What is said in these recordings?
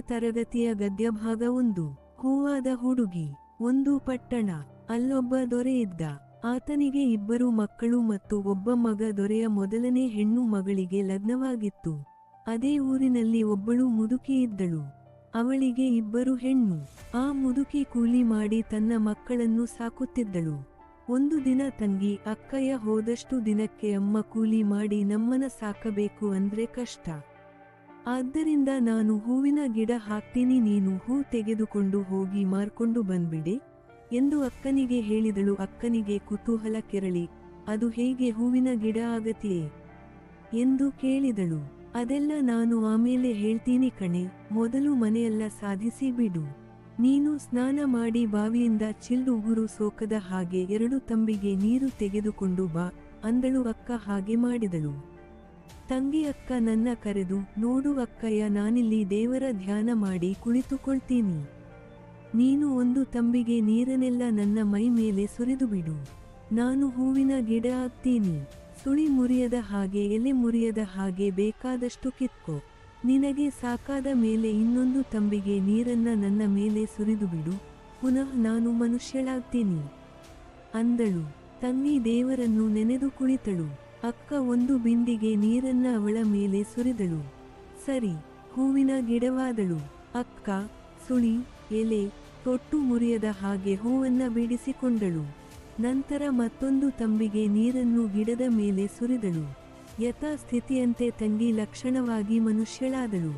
ತರಗತಿಯ ಗದ್ಯಭಾಗ ಒಂದು. ಹೂವಾದ ಹುಡುಗಿ. ಒಂದು ಪಟ್ಟಣ. ಅಲ್ಲೊಬ್ಬ ದೊರೆ ಇದ್ದ. ಆತನಿಗೆ ಇಬ್ಬರು ಮಕ್ಕಳು ಮತ್ತು ಒಬ್ಬ ಮಗ ದೊರೆಯ ಮೊದಲನೇ ಹೆಣ್ಣು ಮಗಳಿಗೆ ಲಗ್ನವಾಗಿತ್ತು. ಅದೇ ಊರಿನಲ್ಲಿ ಒಬ್ಬಳು ಮುದುಕಿ ಇದ್ದಳು. ಅವಳಿಗೆ ಇಬ್ಬರು ಹೆಣ್ಣು. ಆ ಮುದುಕಿ ಕೂಲಿ ಮಾಡಿ ತನ್ನ ಮಕ್ಕಳನ್ನು ಸಾಕುತ್ತಿದ್ದಳು. ಒಂದು ದಿನ ತಂಗಿ, ಅಕ್ಕಯ್ಯ, ಹೋದಷ್ಟು ದಿನಕ್ಕೆ ಅಮ್ಮ ಕೂಲಿ ಮಾಡಿ ನಮ್ಮನ ಸಾಕಬೇಕು ಅಂದ್ರೆ ಕಷ್ಟ. ಆದ್ದರಿಂದ ನಾನು ಹೂವಿನ ಗಿಡ ಹಾಕ್ತೀನಿ, ನೀನು ಹೂ ತೆಗೆದುಕೊಂಡು ಹೋಗಿ ಮಾರ್ಕೊಂಡು ಬಂದ್ಬಿಡೆ ಎಂದು ಅಕ್ಕನಿಗೆ ಹೇಳಿದಳು. ಅಕ್ಕನಿಗೆ ಕುತೂಹಲ ಕೆರಳಿ, ಅದು ಹೇಗೆ ಹೂವಿನ ಗಿಡ ಆಗತಿಯೇ ಎಂದು ಕೇಳಿದಳು. ಅದೆಲ್ಲ ನಾನು ಆಮೇಲೆ ಹೇಳ್ತೀನಿ ಕಣೆ, ಮೊದಲು ಮನೆಯೆಲ್ಲ ಸಾಧಿಸಿ ಬಿಡು. ನೀನು ಸ್ನಾನ ಮಾಡಿ ಬಾವಿಯಿಂದ ಚಿಲ್ಲು ಉಗುರು ಸೋಕದ ಹಾಗೆ ಎರಡು ತಂಬಿಗೆ ನೀರು ತೆಗೆದುಕೊಂಡು ಬಾ ಅಂದಳು. ಅಕ್ಕ ಹಾಗೆ ಮಾಡಿದಳು. ತಂಗಿ ಅಕ್ಕ ನನ್ನ ಕರೆದು, ನೋಡು ಅಕ್ಕಯ್ಯ, ನಾನಿಲ್ಲಿ ದೇವರ ಧ್ಯಾನ ಮಾಡಿ ಕುಳಿತುಕೊಳ್ತೀನಿ. ನೀನು ಒಂದು ತಂಬಿಗೆ ನೀರನ್ನೆಲ್ಲ ನನ್ನ ಮೈ ಮೇಲೆ ಸುರಿದು ಬಿಡು. ನಾನು ಹೂವಿನ ಗಿಡ ಆಗ್ತೀನಿ ಸುಳಿ ಮುರಿಯದ ಹಾಗೆ, ಎಲೆ ಮುರಿಯದ ಹಾಗೆ ಬೇಕಾದಷ್ಟು ಕಿತ್ಕೊ. ನಿನಗೆ ಸಾಕಾದ ಮೇಲೆ ಇನ್ನೊಂದು ತಂಬಿಗೆ ನೀರನ್ನ ನನ್ನ ಮೇಲೆ ಸುರಿದು ಬಿಡು. ಪುನಃ ನಾನು ಮನುಷ್ಯಳಾಗ್ತೀನಿ. ಅಂದಳು. ತಂಗಿ ದೇವರನ್ನು ನೆನೆದು ಕುಳಿತಳು. ಅಕ್ಕ ಒಂದು ಬಿಂದಿಗೆ ನೀರನ್ನ ಅವಳ ಮೇಲೆ ಸುರಿದಳು. ಸರಿ, ಹೂವಿನ ಗಿಡವಾದಳು. ಅಕ್ಕ, ಸುಳಿ, ಎಲೆ, ತೊಟ್ಟು ಮುರಿಯದ ಹಾಗೆ ಹೂವನ್ನ ಬಿಡಿಸಿಕೊಂಡಳು. ನಂತರ ಮತ್ತೊಂದು ತಂಬಿಗೆ ನೀರನ್ನು ಗಿಡದ ಮೇಲೆ ಸುರಿದಳು. ಯಥಾಸ್ಥಿತಿಯಂತೆ ತಂಗಿ ಲಕ್ಷಣವಾಗಿ ಮನುಷ್ಯಳಾದಳು.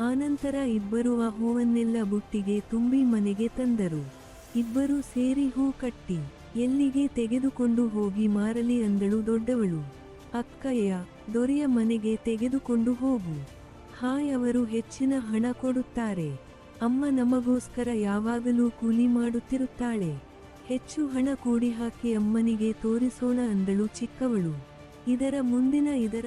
ಆನಂತರ ಇಬ್ಬರು ಆ ಹೂವನ್ನೆಲ್ಲ ಬುಟ್ಟಿಗೆ ತುಂಬಿ ಮನೆಗೆ ತಂದರು. ಇಬ್ಬರು ಸೇರಿ ಹೂ ಕಟ್ಟಿ, ಎಲ್ಲಿಗೆ ತೆಗೆದುಕೊಂಡು ಹೋಗಿ ಮಾರಲಿ ಅಂದಳು ದೊಡ್ಡವಳು. ಅಕ್ಕಯ್ಯ, ದೊರೆಯ ಮನೆಗೆ ತೆಗೆದುಕೊಂಡು ಹೋಗು. ಹಾಯ್ ಅವರು ಹೆಚ್ಚಿನ ಹಣ ಕೊಡುತ್ತಾರೆ. ಅಮ್ಮ ನಮಗೋಸ್ಕರ ಯಾವಾಗಲೂ ಕೂಲಿ ಮಾಡುತ್ತಿರುತ್ತಾಳೆ. ಹೆಚ್ಚು ಹಣ ಕೂಡಿ ಹಾಕಿ ಅಮ್ಮನಿಗೆ ತೋರಿಸೋಣ ಅಂದಳು ಚಿಕ್ಕವಳು. ಇದರ ಮುಂದಿನ ಇದರ